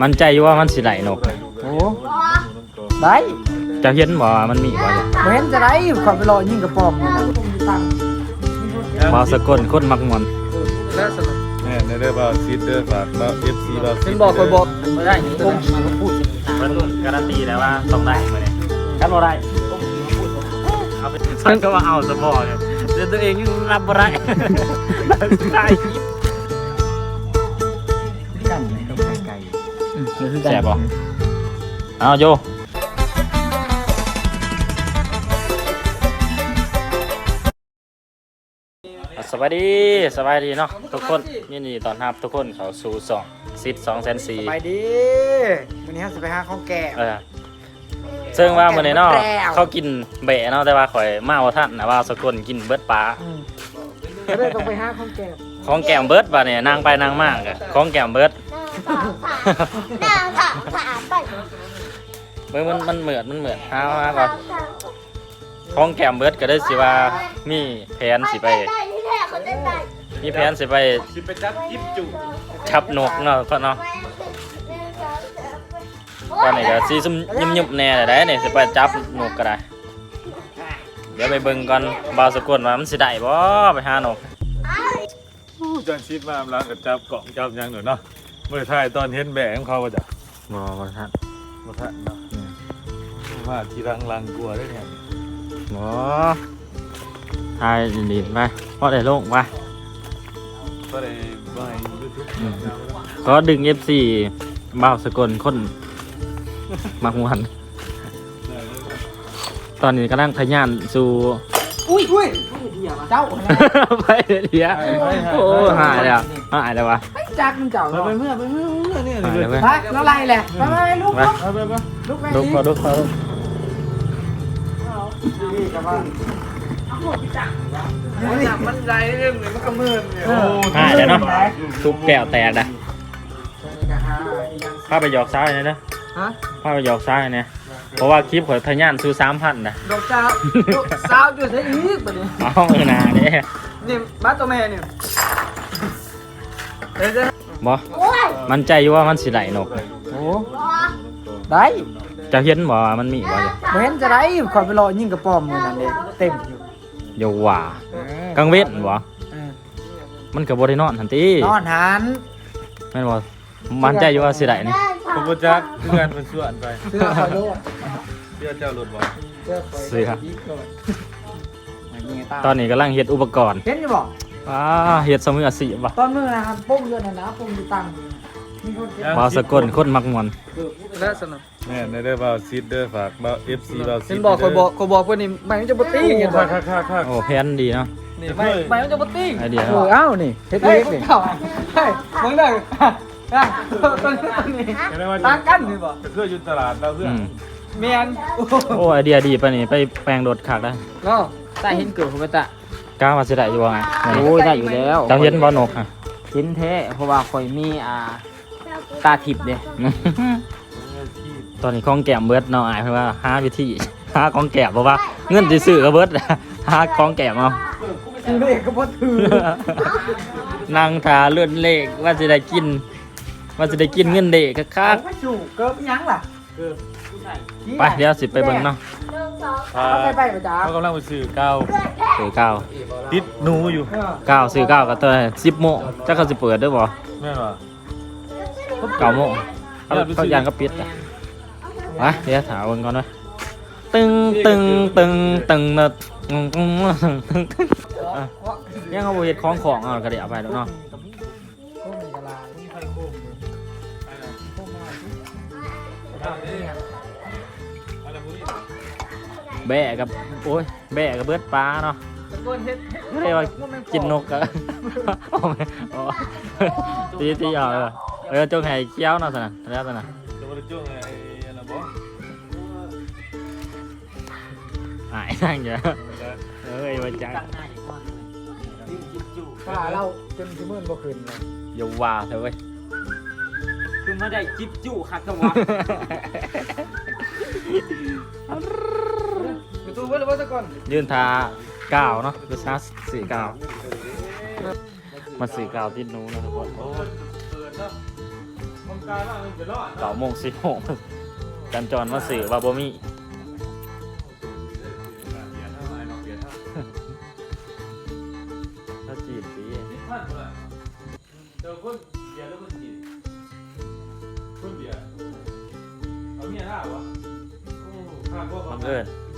มันใจอยู่ว่ามันสิได้นกโอ้ได้จะเห็นบ่ว่ามันมีบ่เนี่ยบ่เห็นจะได้ขอยไปรอยิงกระป๋อมนี่นะตั้งบ่าวสกลคนมักมวนแล้วสนุกแม่ในเด้อบ่าวซีดเด้อฝากบ่าว FC บ่าวซีเห็ดนบอกคอยบอกบ่ได้นี่ผมพูดมันการันตีแล้วว่าต้องได้มื้อนี้คันบ่ได้เอาไปสักก็ว่าเอาซะบ่เนี่ยเดี๋ยวตัวเองยังรับบ่ได้ได้ อืมแซ่บบ่เอาโยสวัสดีสบายดีเนาะทุกคนยินดีต้อนรับทุกคนเข้าสู่สองซิดสองแสนสี่ไปดีวันนี้เราจะไปหาของแก่เออซึ่งว่ามื้อนี้เนาะแก้วเขากินแบะเนาะแต่ว่าข่อยมาว่าท่านนะว่าสกลกินเบิดปลาอืมก็เลยต้องไปหาของแก่ของแก้มเบิดบ่เนี่ยนางไปนางมากอะของแก้มเบิด นางถามถามไปเบิ่งมันมันเหมือนมันเหมือนหามาก่อนของแก้มเบิดก็ได้สิว่ามีแผนสิไป ได้ที่แท้เขาได้ได้มีแผนสิไปสิไปจับจิ๊บจุชับนกเนาะก็เนาะตอนนี้ก็สิซุ่มยุบๆแน่ได้นี่สิไปจับนกก็ได้ เดี๋ยวไปเบิ่งก่อนบ่าวสกลว่ามันสิได้บ่ไปหานกจังซีดมาอำลังกับจับเกาะจับหยังหนูเนาะ เมื่อท้ายตอนเห็นแบกของเขาว่าจ้ะบ่บ่ทันบ่ทันเนาะมาทีรังลังกลัวได้แท้บ่ทายดีๆไปพอได้ลงไปก็ได้บ่ให้ YouTube อืมก็ดึง F4 บ่าวสกลคนมักมวนตอนนี้กำลังทะยานสู่อุ้ยอุ้ยเจ้าไปเดียวโอ้หายแล้วหายแล้ววะไม่ จักมันเจ้าไปไปเมื่อไปเมื่อเมื่อเนี่ยหายแล้วเว้ยไปแล้วไล่แหละไปไปลูกไปไปไปไปลูกไปลุกพอลุกพอลุกมันใจเรื่องเลยมันก็มืดเนี่ยหายแล้วเนาะทุกแก้วแตกนะพาไปหยอกซ้ายนะเนาะฮะพาไปหยอกซ้ายนะเพราะว่าคลิปข่อยทะยานสู่สามพันนะดอกสาวดอกสาวอยู่ใช่อีกปะเนี่ยเอาเออหนาเนี่ยนี่บ้านตัวแม่เนี่ยเดี๋ยวจะ บอโอ้ยมันใจอยู่ว่ามันสิได้นก โอ้ได้จะเห็นบ่ว่ามันมีบ่เนี่ยบ่เห็นจะได้ขอยไปรอยิงกระป๋อมมือนั่นเองเต็มอยู่อย่าว่ากังเวทบ่เออมันก็บ่ได้นอนทันทีนอนหันแม่นบ่มันใจอยู่ว่าสิได้นี่ผมบ่จักเพื่อนเพิ่นส่วนไปเสื้อคอยโลดเชื่อเจ้ารถบ่เสื้อคอยเสื้อยิงก่อนมายิงไงตาตอนนี้กำลังเฮ็ดอุปกรณ์เห็นอยู่บ่ อ่าเฮ็ดเสมืออาชีพบ่ตอนมือนะครับปุ้มเรือนนะนะปุ้มอยู่ตั้งอยู่มีคนเก็บบ่าวสกลคนมักมวนแล้วสนุกแม่ในเด้อบ่าวซีดเด้อฝากบ่าว FC บ่าวซีเห็ดนบอกคอยบอกคอยบอกเพื่อนนี่ไม่มันจะบ่ติ้งอย่างค่านี้ค่าค่าค่าโอ้แผนดีเนาะนี่ไม่ไม่มันจะบ่ติ้งไอเดียเออเอ้านี่เฮ็ดเล็กนี่เฮ้ยมึงได้อะต้นนี้ต้นนี้เห็นไหมว่าตั้งกันนี่บ่จะเพื่ออยู่ตลาดเราเพื่ออืมเมียนโอ้โหโอ้ไอเดียดีปะนี่ไปแปลงรถคักได้เนาะตาเห็นเกิดของตะ กล้าว่าสิได้อยู่บ่ไงโอ้ยได้อยู่แล้วเจ้าเห็นบ่นกฮะเห็นแท้เพราะว่าข่อยมีอ่าตาทิพย์เด้ตอนนี้ของแก้มเบิดเนาะอายเพิ่นว่าหาวิธีหาของแก้มเพราะว่าเงินสิซื้อก็เบิดหาของแก้มเอาคือเลขก็บ่ถือนั่งทาเลื่อนเลขว่าสิได้กิน ว่าสิได้กินเงินเด็กคักไม่ถูกเกิบยังล่ะๆ ไปเดี๋ยวสิไปเบิ่งเนาะหนึ่งสองพาเอาไปไปประจ้าเขากำลังไปซื้อก้าวซื้อเก้าติดหนูอยู่เออเก้าซื้อเก้าก็เตย10โมงจักเขาสิเปิดเด้อบ่แม่นว่ะเก้าโมงเขาเขายานก็ปิดอะไปเดี๋ยวถามเบิ่งก่อนเว้ยตึงตึงตึงตึงเนอะตึงตึงตึงตึงตึงอะยังเอาบ่เฮ็ดของของเอาก็ได้เอาไปแล้วเนาะ แบะกับโอ้ยแบะกับเบิดปลาเนาะตะโกนเฮ็ดไม่ได้ว่ากินนกอะโอ้ยอ๋อตีตีเอาเออเออจงให้เคี้ยวเนาะสนะแล้วสนะจะมาจ้วงไอ้อันนั้นบ่หายนั่งเยอะเอ้ยวันจังขาเราจนสิมื่นบ่ขึ้นเลยอย่าว่าเถอะเว้ยคือมาได้จิบจู่คักจังวะ ประตูเว้ยหรือว่าตะก่อนยืนทาเก้าเนาะคือซาสี่เก้ามาสี่เก้าติดหนูนะทุกคนโอ้ยเปิดเนาะมันการว่ามันจะรอดเก้าโมงสิบโมงจันจรมาสื่อว่าบ่มี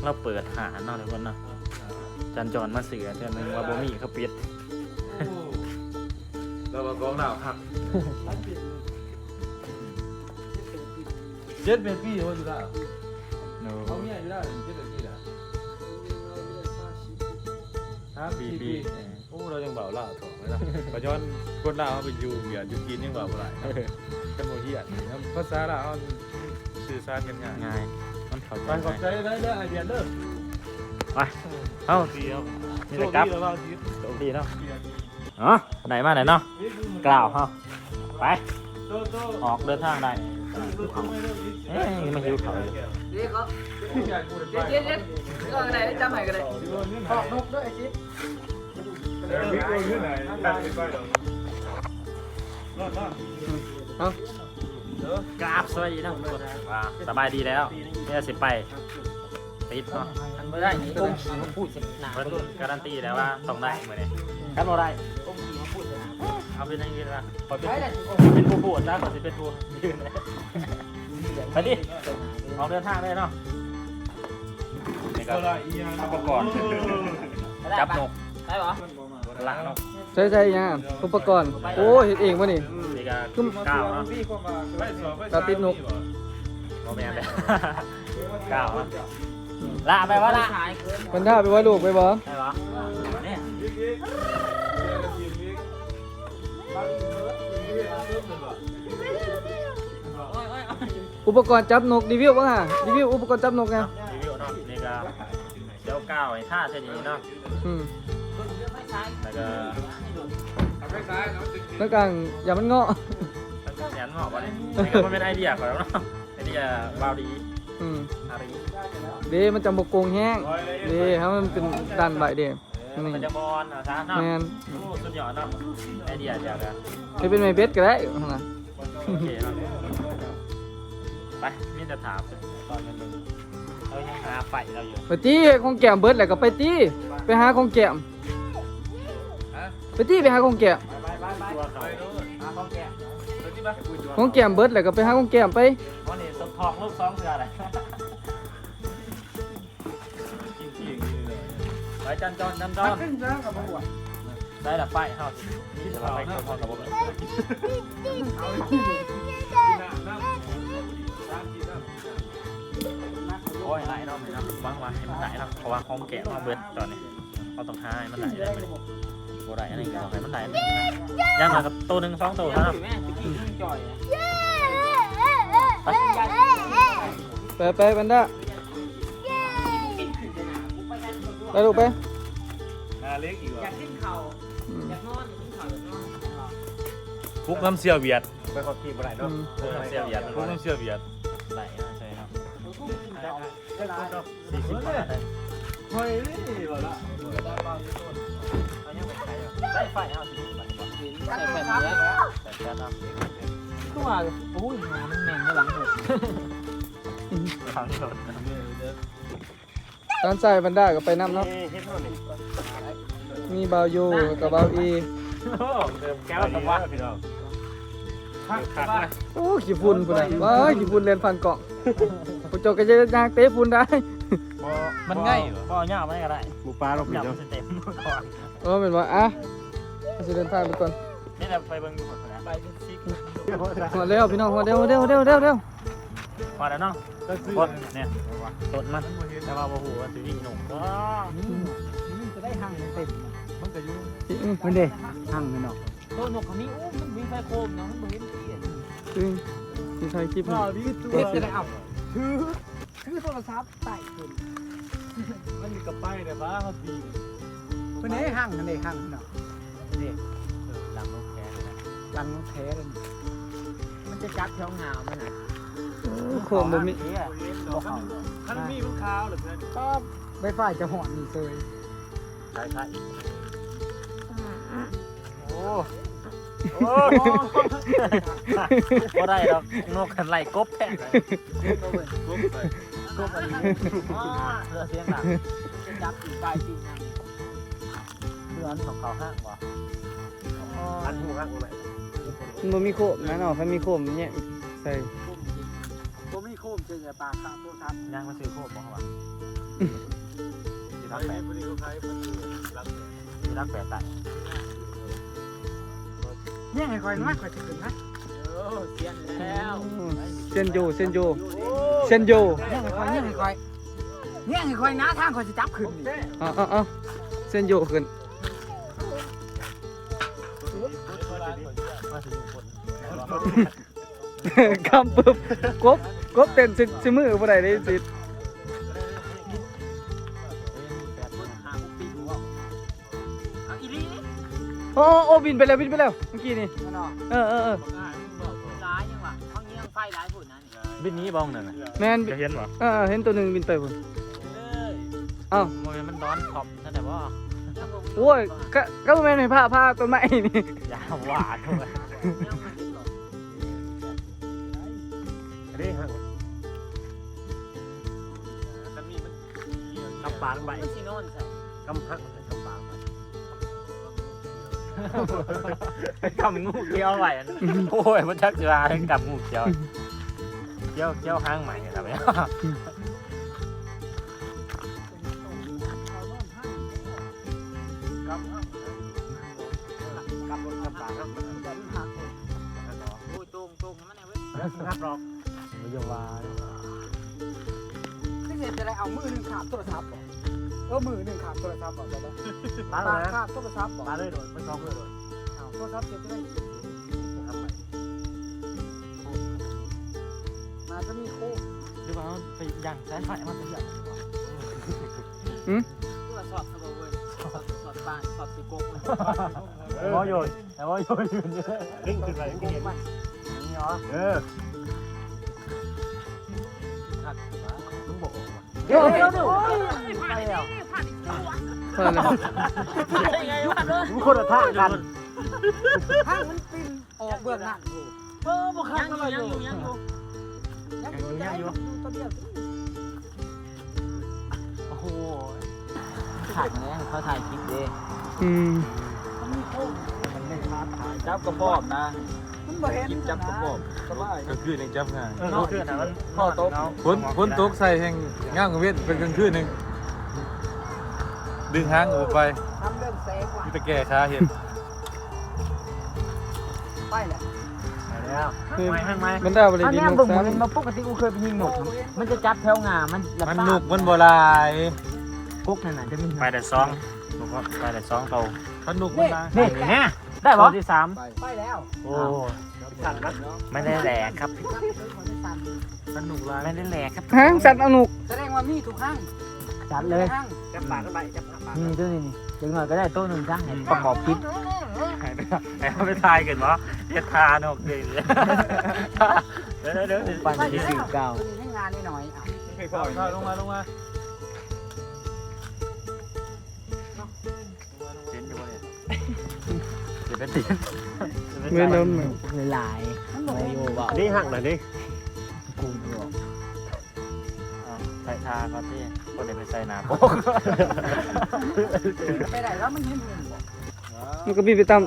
เอิญเราเปิดหาเนาะทุกคนเนาะจันจรมาสื่อเดือนหนึงว่าบ่มีเขาปิดเรามากองหนาวครับเจ็ดเป็นปีว่าอยู่แล้วโนเขาเมียอยู่แล้วเจ็ดเป็นปีแล้วฮะปีปีปีปีโอ้เรายังเบาล่าถอดไหมล่ะปัจจุบันคนลาวเขาไปอยู่เบียร์อยู่กินยังเบาบ่ได้กันโมเฮียนี่ครับภาษาลาวมันสื่อสารกันง่ายง่ายมัน เข้าใจไปขอบใจง่ายได้เด้อไอเดียเด้อไปเอ้าเดียวนี่แต่กลับโชคดีแล้วเราทีโชคดีเนาะอ๋อไหนมาไหนเนาะกล่าวเฮาไปโตโตออกเดินทางได้เอ๊ะไม่หิวเขาเลยเด็กเขาเด็ดเด็ดก็อะไรจำใหม่กันเลยออกนกด้วยไอ้ชิดบิ๊กโดนขึ้นไหนตัดไปหรอรอดรอดเอา กราบสวัสดีทั้งคนว่าสบายดีแล้วเนี่ยสิไปติดเนาะอันไม่ได้นี่ก้มขี่มาพูดเสร็จหนามันการันตีแล้วว่าต้องได้เหมือนนี้ครับบ่ได้ก้มขี่มาพูดเสร็จหนาเอาเป็นอยังไงล่ะขอเป็นใช่แหละเป็นผู้พูดจ้าขอสิเป็นผู้ยืนเลยไปดิออกเดินทางเลยเนาะนี่ก็ก็ละอีหยังอุปกรณ์จับนกได้ปะ ละนกใช่ใช่ยังอุปกรณ์ โอ้เห็นเองวะนี่ นี่ก็ก้าวเนาะไปสอบไปตาติดนก โมแมนเลยก้าวเนาะละไปวะละมันท่าไปว่าลูกไปบ่ได้ปะเนี่ยอุปกรณ์จับนกรีวิวบ้างฮะรีวิวอุปกรณ์จับนกไงรีวิวเนาะนี่ก็เดี๋ยวก้าวไอ้ท่าเช่นนี้เนาะอืม แล้วก็แล้วกลางอย่ามันเงาะมันก็แขนหมอกวะเนี่ยนี่ก็มันเป็นไอเดียของเราเนาะไอเดียบาวดีอืมอารีเดมันจะบกโกงแห้งเดให้มันเป็นดันใบเดนี่มันจะบอลนะซะเนาะแมนโอ้สุดยอดเนาะไอเดียเดียวกันให้เป็นไม้เบ็ดก็ได้นะโอเคเนาะไปมีแต่ถามตอนนั้นเรายังหาไฟเราอยู่ไปตีของแก้มเบิดแหละก็ไปตีไปหาของแก้ม ไปตีไปหาของแก้มของแกของแก้มเบิดแหละก็ไปหาของแก้มไปวันนี้สมทองลูกสองเสืออะไรไปจันจอนจันจอนได้ละไฟเฮานี่จะไปเข้าห้องกับผมโอ้ยไหลเนาะเนาะวางวางให้มันไหลเนาะเพราะว่าของแกะมาเบิดตอนนี้เขาต้องหาให้มันไหลได้ไหม บได้อะไรก็ต้องให้มันไหลย่างมากับตัวหนึ่งสองตัวเท่านั้นไปไปบันดาไปลูกไปนาเล็กอีกว่ะอืมคุกน้ำเสียเวียดไปขอทีบอะไรอืเนาะมเสียเหรียญคุกน้ำเสียเวียดไหลใช่ครับสี่สิบบาทเฮ้ยนี่บ่ละ ได้ไฟเอาสี่สิบบาทใส่แผ่นเนื้อแต่แค่นั้นก็ว่าโอ้ยหามันแม่งก็หลังหมดทางชนตอนใส่บันดาก็ไปน้ำเนาะเฮ็ดเท่านี้มีบาวยูกับบาวอีเติมแก้วสวัสดิ์พี่น้องพักขัดนะโอ้ขี้ฝุ่นพุ่นน่ะว้ายขี้ฝุ่นเรียนฟันเกาะผู้เจกก็จะยางเตะฝุ่นได้มันง่ายบ่ย่าไม่ก็ได้หมูปลาเราผิดย่าเนาะมันเต็มก่อนเออเป็นว่าอะเรา จะเดินทางไปก่อนนี่แหละไปเบิ่งดูก่อนนะไปซิกหัวเร็วพี่น้องหัวเร็วหัวเร็วหัวเร็วเร็วเร็วพอแล้วเนาะก็ซื้อกดเนี่ยต้นมันแต่ว่าบ่ฮู้ว่าสิวิ่งหนุ่มก็จะได้หั่งเต็มมันก็อยู่มันเด้หั่งเนาะโตนกเขามีอู้มันมีไฟโคมเนาะมันบ่เห็นเกียรติซึ่งที่ใช้คลิปนี้เฮ็ดจะได้เอาถือถือโทรศัพท์ใต้ขึ้นมันมีกระไปเนี่ยฟ้าเขาตีเพิ่นให้หั่งนั่นเด้หั่งเนาะ นี่หลังนกแค่นะลังแท้เลยมันจะจับช่องหาวมันน่ะโคมบ่มีท่านมีมันขาวหรือเปล่าก็ใบไฟจะหอนนี่เลยใช่ใช่โอ้ก็ได้ดอกนกกันไล่กบแท้เลยกุ๊บไปกบอันนี้อ๋อเรือเสียงดังจับตีนกายตีนยัง เดือนของเขาห้างวะอันหูหักเลยมันบ่มีโคมนะเนาะถ้ามีโคมเนี่ยใส่ผมมีโคมเจอปลาข้าวตัวครับย่างมาซื้อโคบบ่วะที่รักไอ้แปดพวกนี้เขาขายมันรักที่รักแปดตัดเนี่ยไงคอยน้อยคอยจะขึ้นนะเออเสียนแล้วเส้นโยเส้นโยเส้นโยเนี่ยไงคอยเนี่ยไงคอยเนี่ยไงคอยน้าทางคอยจะจับขึ้นนี่เอาเอาเอาเส้นโยขึ้น คำปึ๊บกบกบเต้นสิสิมือบ่ได้เลยสิหาบุกปีกว่าเอาอีลีนี่โอ้โอ้บินไปแล้วบินไปแล้วเมื่อกี้นี่มันออกเออเออเออร้ายยังวะห้องนี้ยังไฟร้ายผุนนั่นบินนี้บ้องนั่นน่ะแม่นจะเห็นวะเออเห็นตัวหนึงบินไปพุ่นโมเมนมันร้อนขอบนั่นแต่ว่าโอ้ยก็ก็บ่แม่นให้ผ้าผ้าต้นไม้นี่ยาวหวานทำไปางไปไม่ใช่นอนใส่กำหักกำปางไปกำงูเกี้ยวไหวอันโอ้ยมันชักจะลาให้กำงูเกี้ยวเกี้ยวเกี้ยวห้างใหม่ครับเนี่ยกับรถกับปากครับโอ้ยตรงตรงมันไงเว้ยครับรอกวิจวาคือเห็นจะได้เอามือหนึ่งขาบโทรศัพท์บอก เออมือหนึ่งขาบโทรศัพท์บอกไปแล้วมาปาเลยกขาบโทรศัพท์บอกมาเลยโดนไม่ต้องเลยโดนเอาโทรศัพท์เก็บไว้ได้ทำไมมาจะมีโค้งหรือว่าไปย่างสายไฟมันเป็นอย่างตัวสอบสบเว้ยสอบสอบบ้านสอบสิโกงมันแต่ว่าโยนแต่ว่าโยนยืนเยอะลิงขึ้นไปโกงมันนี่เหรอเออขัดมึ งบอกเดี๋ยวเดี๋ยวโอ้ยไปแล้วพอแล้วได้ไงวะมึงคนละท่ากันห้างมันปินออกเบื้องหน้าเออบ่คักยังอยู่ยังอยู่ยังอยู่ยังอยู่ยังอยู่ตัวเดียวโอ้โหถ่ายเนี่ยเขาถ่ายคลิปดิอืมมันมีโค้งมันไม่ท้าทายจับกระบอกนะ บ่เห็นจับกระบอกสบายกลางคืนยังจับง่ายเออคือนะมันพ่อโต๊ะฝนฝนตกใส่แห่งง่ามกลางเว้นเป็นกลางคืนหนึ่งดึงหางออกไปทำเรื่องแสงว่ะมีตะแก่ขาเห็นไปแหละแล้วไม่ให้ไหมมันได้บ่ได้อันดินนี้นกเบิ่งซะมันมาปกติกูเคยไปยิงหนกมันจะจับแถวงามันมันหนุกมันโบรายกุ๊กนั่นน่ะจะมีไปแต่ซองบอกว่าไปแต่ซองโตมันหนุกมันลายนี่เนี่ย ได้ปะที่สามไปแล้วโอ้ไม่ได้แหลกครับมันหนุกลายไม่ได้แหลกครับหางสัตว์เอาหนุกแสดงว่ามีทุกห้างจัดเลยจับปากกันไปจับปากนี่ตัวนี้นี่จังหน่อยก็ได้ตัวหนึ่งจ้างประกอบคลิปไอ้เขาไปทายกันวะเฮ็ดทานกเดี๋ยวนี้เดี๋ยวเดี๋ยวเดี๋ยวปั่นที่สี่เก้าให้งานนิดหน่อยอะลงมาลงมา เดี๋ยวเป็นต้นเมื่อนั้นหลายไม่อยู่บอกนี่หักหน่อยดิกูบอกใส่ทาก็ที่ก็เดี๋ยวไปใส่นาโป๊กไปไหนแล้วมันเห็นเงินบอกมันก็บินไปตาม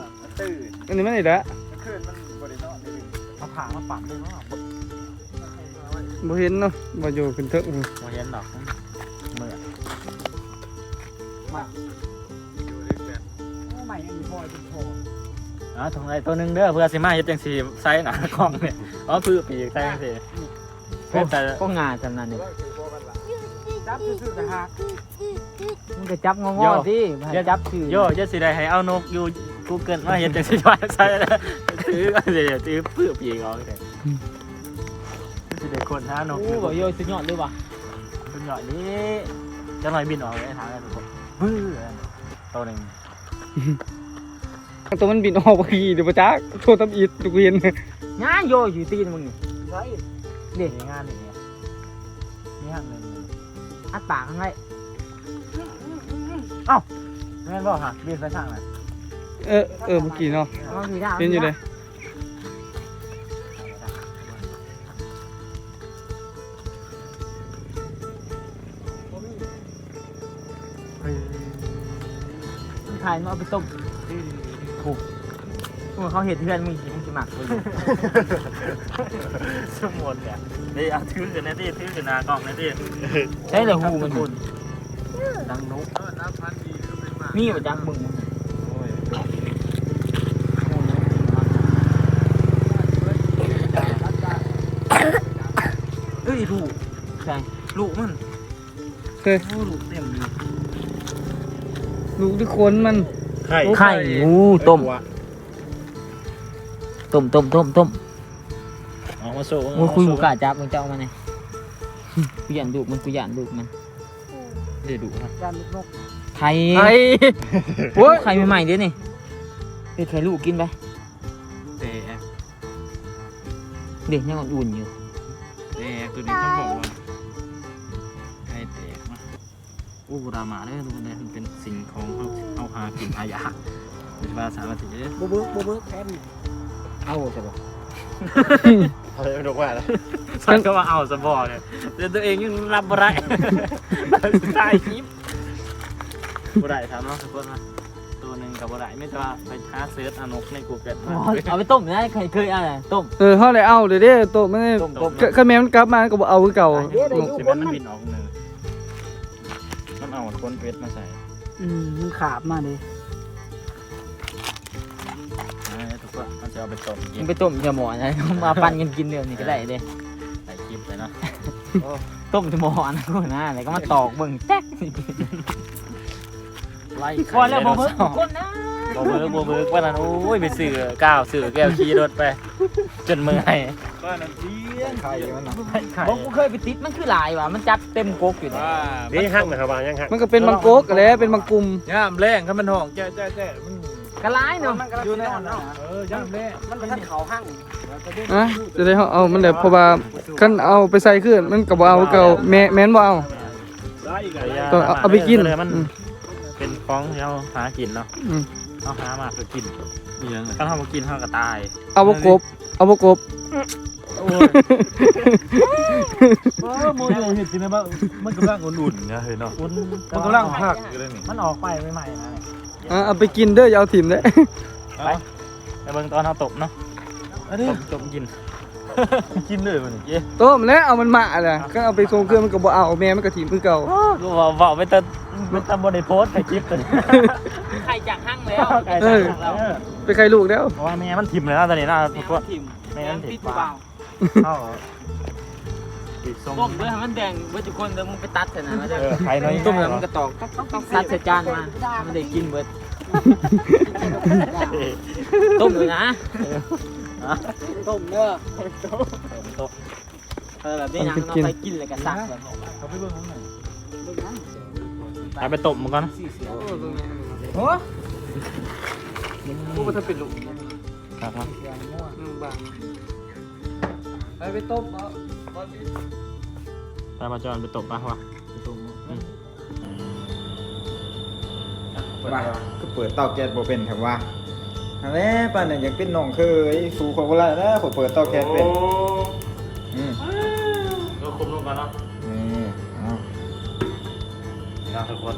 อันนี้ไมันนี่แหละเอาผางมาปั่นด้วยเนาะบ่เห็นเนาะบ่อยู่ขึ้นเถิงมาเห็นดอกเมื่อมาอยู่เลยแฟนใหม่อันนี้พอเป็นพอ อ๋อตรงไหนตัวหนึงเด้อเพื่อสิมาเฮ็ดจังซี่ใส่หนากล้องเนี่ยอ๋อคือปีกใส่จังซี่เพื่อแต่ก็งานจำนั้นนี่จับซื่อๆนะฮะมึงก็จับงอๆสิจับซื่อโย่จะสิได้ให้เอานกอยู่กูเกิลมาเฮ็ดจังซี่ว่าใส่ถือเดี๋ยวถือปื้อปีกออกเลยสิได้คนหานกโอ้บอกโยสุดยอดเลยว่ะสุดยอดนี้จะหน่อยบินออกเลยทางนั้นทุกคนบื้อตัวหนึง ตัวมันบินออกบ่ขี่เดี๋ยวบ่จักโทรตำอีดทุกเห็นงานโยอยู่ตีนมึงนี่ใช่เด็กงานนี่เนี่ยนี่หักหนึ่งอัดปากข้างในแม่นบอกฮะบินไปทางไหนเเออเออเมื่อกี้เนาะเอาสีดำเห็นอยู่เลยถ่ายมาเอาไปต้ม ถูกเขาเห็นเพื่อนมึงกินสิหมักเลยสมมุติเนี่ยนี่เอาถือกันนะดิถือกันหน้ากล้องนะดิใช่เลยหูมันคุณดังนุกมีอยู่จังมึงเอ้ยลูกใช่ลูกมันเฮ้ยโอ้ลูกเต็มเลยลูกทุกคนมัน ไข่ไข่งูต้ม ต้มต้มต้มต้มออกมาโซ่โอ้ยคุยบุกล้าจับมึงเจ้ามาเนี่ยกูยันดุมันกูยันดุมันเดี๋ยวดูครับไข่ไอ้โอ้ยไข่ใหม่ๆเดี๋ยวนี่เอ้ยไข่ลูกกินไปแต่เด็กยังอุ่นๆอยู่แต่ตัวนี้ต้องบอกว่า อู้รามาเลยทุกคนเลยมันเป็นสิ่งของเขาเอาหากินหายากเป็นภาษาภาษาเยอะบูบึกบูบึกแค่นี้เอาใช่ปะเขาเลยไม่รู้ว่าแล้วฉันก็ว่าเอาสบอเนี่ยแต่ตัวเองยังรับบ่ได้ได้คลิปบ่ได้ทำเนาะทุกคนนะตัวหนึ่งกับบ่ได้ไม่ใช่ว่าไปหาเซิร์ชอนกใน Google มาเอาไปต้มได้ใครเคยอะไรต้มเออเฮาได้เอาเด้อเด้โตะมันได้ต้มต้มคันแม่มันกลับมาก็บ่เอาคือเก่าสิมันมันบินออกหนึ่งมันเอา คนเพชรมาใส่อืมมันขาบมาเลยอ่าทุกคนมันจะเอาไปต้มกิมันนไปต้มจะหมอนะ มาปั่นกันกินเดี๋ยวนี้ก็ได้เด้ใส่คลิปเลยเนาะต้มจะหมอนะกูนะแล้วก็มาตอกเบิ่งแจ๊กไล่พอแล้วบ่เบิ่งคนนะ บ่เบิร์กบ่เบิร์กวันนั้นโอ้ยไปซื้อก้าวซื้อแก้วขี่รถไป จนเมื่อยก็นั่นเที่ยงไข่มันน่ะบอกกูเคยไปติดมันคือหลายว่ะมันจับเต็มกกอยู่เนี่ยว่านี่ฮักนะครับว่ายังฮักมันก็เป็นมังโกกแหละเป็นมังกุมย่ามแรงครับมันห้องแจ๊ะแจ๊ะแจ๊ะมันกระไรเนาะอยู่ในอ่อนเนาะเออย่ามแรงมันเป็นเขาห้างนะจะได้เฮาเอามันได้เพราะว่าคันเอาไปใส่ขึ้นมันก็บ่เอาคือเก่าแม่แม่นบ่เอา ได้อีกไปอะย่างต้องเอาเอาไปกิน เลยมันอืม เป็นของที่เราหากินเนาะ อืม เอาหามาเพื่อกินมีหยังไงถ้าเรามากินเราก็ตายเอาบ่กบเอาบ่กบเออโมยเห็นจริงนะบ้างมันกำลังอุ่นๆนะเฮ้ยเนาะอุ่นมันกำลังพักอยู่เลยนี่มันออกไปใหม่ๆนะเนี่ยอะเอาไปกินเด้ออย่าเอาถิ่มเด้อไปไปเบิ่งตอนเราตบเนาะอันนี้ตบตบกินกินเลยมันนี่ต้มแล้วเอามันมาแหละก็เอาไปส่งเครื่องมันก็บ่เอาแม่มันก็ถิ่มคือเก่าก็บอกบอกไปแต่ ไปแต่บริโพสต์ในคลิปเลยไข่จากห้างแล้วไก่ตายแล้วไปใครลูกแล้วเพราะว่าแม่มันทิมเลยนะตอนนี้นะทุกคนทิมแม่มันทิมปิดปลาเบาเข้าปิดทรงต้มด้วยให้มันแดงเบิดทุกคนเดี๋ยวมึงไปตัดเถอะนะมันจะเออไข่น้อยต้มแล้วมันก็ตอกต้องต้องตัดใส่จานมามันได้กินเบิดต้มเลยนะต้มเด้อเออแบบนี้นะเราไปกินเลยกันซักแบบเขาไปเบิ่งข้างใน ไปไปตบมันก่อนนะโอ้กูบ่ทันเป็นลูกครับมาอืมบ้าไปไปต้มเอาไปมาจอนไปตบปะวะว่าก็เปิดเตาแก๊สบ่เป็นครับว่าอันนี้ป้านน่ะอยากเป็นน้องเคยสู่คนบ่ได้นะผมเปิดเตาแก๊สเป็นอืมก็คุมลงก่อนเนาะนี่เอา นี่นะทุกคน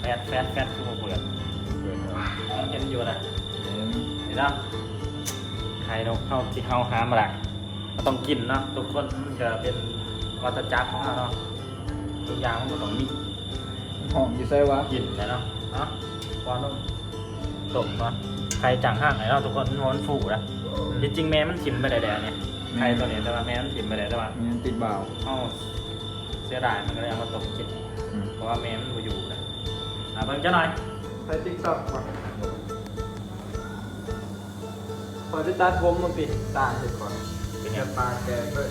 แฟดแฟดแฟดคือมาเปิดเปิดเอาเห็นอยู่นะเห็นนี่นะไข่นกเข้าที่เข้าหามาแหละก็ต้องกินเนาะทุกคนมันจะเป็นวัฏจักรของเราเนาะทุกอย่างมันก็ต้องมีหอมอยู่ใส่วะกินนะเนาะเนาะวางต้องตบเนาะไข่จังห้างไหนเนาะทุกคนมันม้วนฟูนะจริงๆแม่มันถิ่มไปได้แล้วเนี่ยไข่ตัวนี้แต่ว่าแม่มันถิ่มไปได้แต่ว่ามันติดบ่าวเข้าเสียดายมันก็เลยเอามาตบกินอืม เพราะว่าแม่มันบ่อยู่นะอะเบิ่งจ้าหน่อยใส่ติ๊กต็อกก่อนขอจะตัดผมมันปิดตาเสร็จก่อนเป็นไงปลาแกงด้วย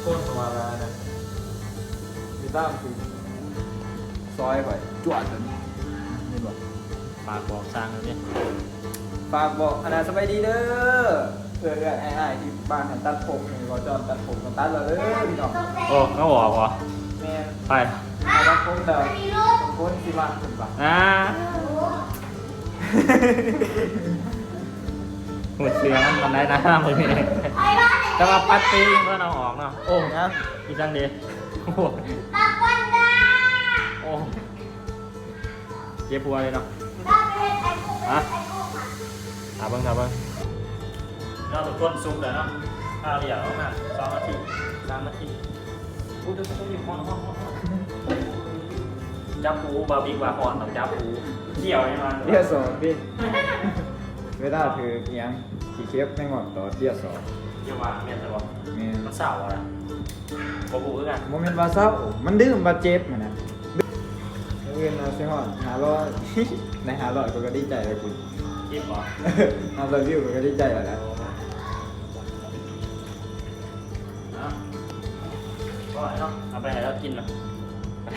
โคนตัวลานะมีตามปิดซอยไปจวดเลยนี่บอกปากบอกสร้างเลยเนี่ยฝากบอกอนาสบายดีเด้อเพื่อนๆไอ้ๆที่บ้านให้ตัดผมนี่วอจอนตัดผมกันตัดแล้วเด้อพี่น้องโอ้เขาบอกว่าแม่นไป เอาตัดผมแต่บางคนสิมาถึงปะอ่าหัวเสือมันมันได้นะมือนี่ไอ้บ้านแต่ว่าปัดปีเพื่อนเอาออกเนาะโอ้นะอีจังดีโอ้โหตะวันดาโอ้เจ็บปัวเลยเนาะตะเป็นไอ้กูเป็นไอ้กูค่ะถามเบิ้งถามเบิ้งเราทุกคนซุกเลยเนาะข้าวเดียวมาสองนาทีสามนาทีอู้จะต้องมีฮอนฮอนฮอนฮอน จับปูบาร์บีกว่าฮอนต้องจับปูเกี่ยวยังไงเตี้ยสองพี่เวลาถือเอียงขี่เคียบไม่งอดต่อเตี้ยสองเกี่ยวว่าเมียนแต่ว่าแม่นมันเศร้าอะไรบปูคือกันโมเมนต์ว่าเศร้ามันดื้อมันบาเจ็บมันนะเงินเอาเสียหอนหาร้อยในหาร้อยก็ดีใจเลยคุณเจ็บเหรอเอารีวิวก็ดีใจแล้วนะเอาก็เนาะเอาไปให้เรากินเนาะ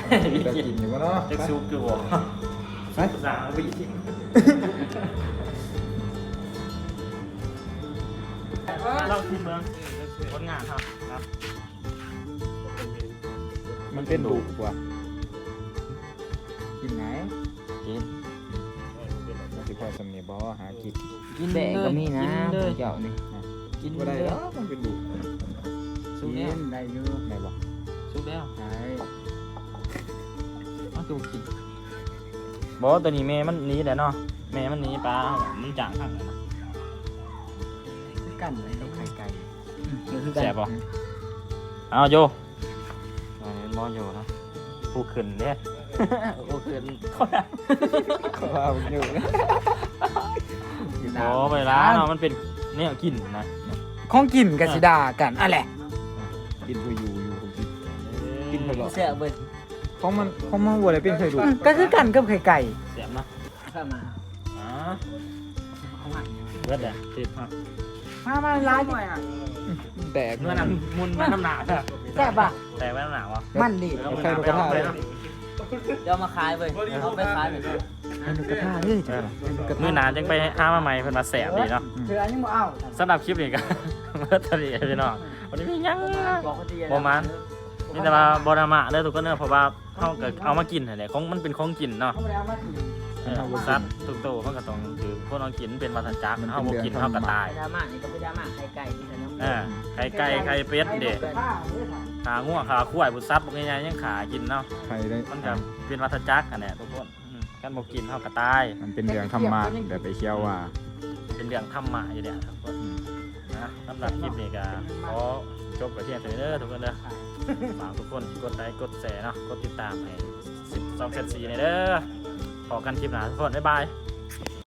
จะกินอยู่วะเนาะเจ็กซุปคือบ่ไปสั่งเอาไปทิ้งเราทีมเมืองผลงานครับครับมันเป็นดุกว่ากินไหนกินมันสิพอสำเนียบอหากินกินแดงก็มีนะเจ้านี่กินบ่ได้แล้วมันเป็นดุสุกแล้วได้อยู่ไหนบอกสุกแล้วได้ มันคือกินบอกว่าตัวนี้แม่มันหนีแต่เนาะแม่มันหนีปลามันจางข้างเลยนะคือกันเลยต้องไข่ไก่แสบป่ะเอาโยอันนี้มอโยนะผู้ขึ้นเนี่ย ผู้ขึ้นเขาดังเขาว่ามันอยู่โอ้ไปร้านเนาะมันเป็นเนี่ยกินนะของกินกับสิดากันอะไรกินผู้อยู่อยู่ผมกินกินไปหรอกเสียเบิด ของมันของมันวัวอะไรเป็นเคยดูก็คือกันกับไข่ไก่เสียบเนาะเข้ามาอ๋อเอามาเบิดอะติดฮะมามาร้ายหน่อยอะแตกเมื่อนั้นมุนมาน้ำหนักอะแซ่บป่ะแต่ไม่น้ำหนักวะมันดิเอาไปเอาไปเอาเดี๋ยวเอามาขายเว้ยเอาไปขายเหมือนกันมันกระทะเลยจ้ะมือหนาจังไปห้ามาใหม่เพิ่นมาแสบดีเนาะเธออันนี้บ่เอาสำหรับคลิปนี้ก็เมื่อตอนนี้พี่น้องวันนี้มีหยังบอกเขาดีประมา ณมีแต่ว่าบรามะเด้อทุกคนเด้อเพราะว่าเขาก็เอามากินนั่นแหละของมันเป็นของกินเนาะเขาไม่ได้เอามากินเออสัตว์ทุกตัวมันก็ต้องคือพวกน้องกินเป็นวัฏจักรเฮาบ่กินเฮาก็ตายไปดราม่านี่ก็ไปดราม่าไข่ไก่ที่ฉันเนาะเออไข่ไก่ไข่เป็ดเด้ข้าวเลยค่ะขาง่วงขาควายบุษับพวกง่ายๆยังขากินเนาะใครได้มันก็เป็นวัฏจักรกันแหละทุกคนอืมกันบ่กินเฮาก็ตาย มันเป็นเรื่องธรรมะแบบไปเที่ยวว่า เป็นเรื่องธรรมะอยู่เนี่ยทุกคนนะสำหรับคลิปนี้ก็ขอจบไปเที่ยงเท่านี้เด้อทุกคนเด้อ ฝากทุกคนกดไลค์กดแชร์เนาะกดติดตามให้12เซต4ในเด้อพอกันคลิปหน้าทุกคนบ๊ายบาย